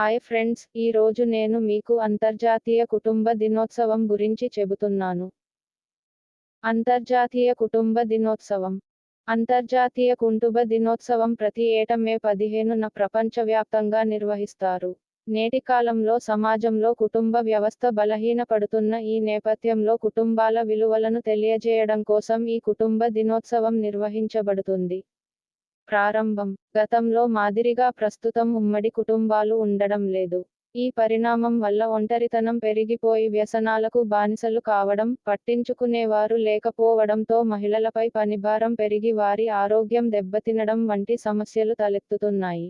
Hi friends ఈ రోజు నేను మీకు అంతర్జాతీయ కుటుంబ దినోత్సవం గురించి చెబుతున్నాను. అంతర్జాతీయ కుటుంబ దినోత్సవం. అంతర్జాతీయ కుటుంబ దినోత్సవం ప్రతి ఏటా మే పదిహేనున ప్రపంచవ్యాప్తంగా నిర్వహిస్తారు. నేటి కాలంలో సమాజంలో కుటుంబ వ్యవస్థ బలహీనపడుతున్న ఈ నేపథ్యంలో కుటుంబాల విలువలను తెలియజేయడం కోసం ఈ కుటుంబ దినోత్సవం నిర్వహించబడుతుంది. ప్రారంభం. గతంలో మాదిరిగా ప్రస్తుతం ఉమ్మడి కుటుంబాలు ఉండడం లేదు. ఈ పరిణామం వల్ల ఒంటరితనం పెరిగిపోయి వ్యసనాలకు బానిసలు కావడం పట్టించుకునేవారు లేకపోవడంతో మహిళలపై పనిభారం పెరిగి వారి ఆరోగ్యం దెబ్బతినడం వంటి సమస్యలు తలెత్తుతున్నాయి.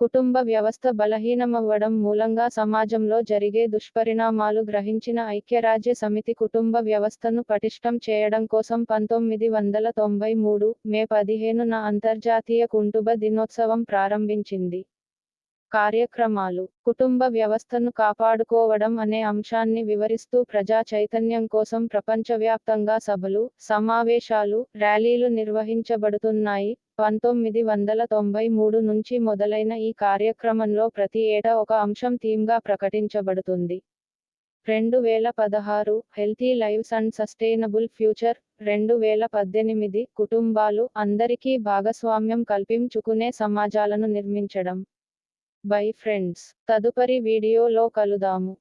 కుటుంబ వ్యవస్థ బలహీనమవ్వడం మూలంగా సమాజంలో జరిగే దుష్పరిణామాలు గ్రహించిన ఐక్యరాజ్య సమితి కుటుంబ వ్యవస్థను పటిష్టం చేయడం కోసం పంతొమ్మిది వందల తొంభై మూడు మే పదిహేనున అంతర్జాతీయ కుంటుబ దినోత్సవం ప్రారంభించింది. కార్యక్రమాలు కుటుంబ వ్యవస్థను కాపాడుకోవడం అనే అంశాన్ని వివరిస్తూ ప్రజా చైతన్యం కోసం ప్రపంచవ్యాప్తంగా సభలు సమావేశాలు ర్యాలీలు నిర్వహించబడుతున్నాయి. పంతొమ్మిది వందల తొంభై మూడు నుంచి మొదలైన ఈ కార్యక్రమంలో ప్రతి ఏటా ఒక అంశం థీమ్గా ప్రకటించబడుతుంది. రెండు వేల పదహారు healthy lives and sustainable future రెండు వేల పద్దెనిమిది కుటుంబాలు అందరికీ భాగస్వామ్యం కల్పించుకునే సమాజాలను నిర్మించడం. Bye friends. తదుపరి వీడియోలో కలుదాము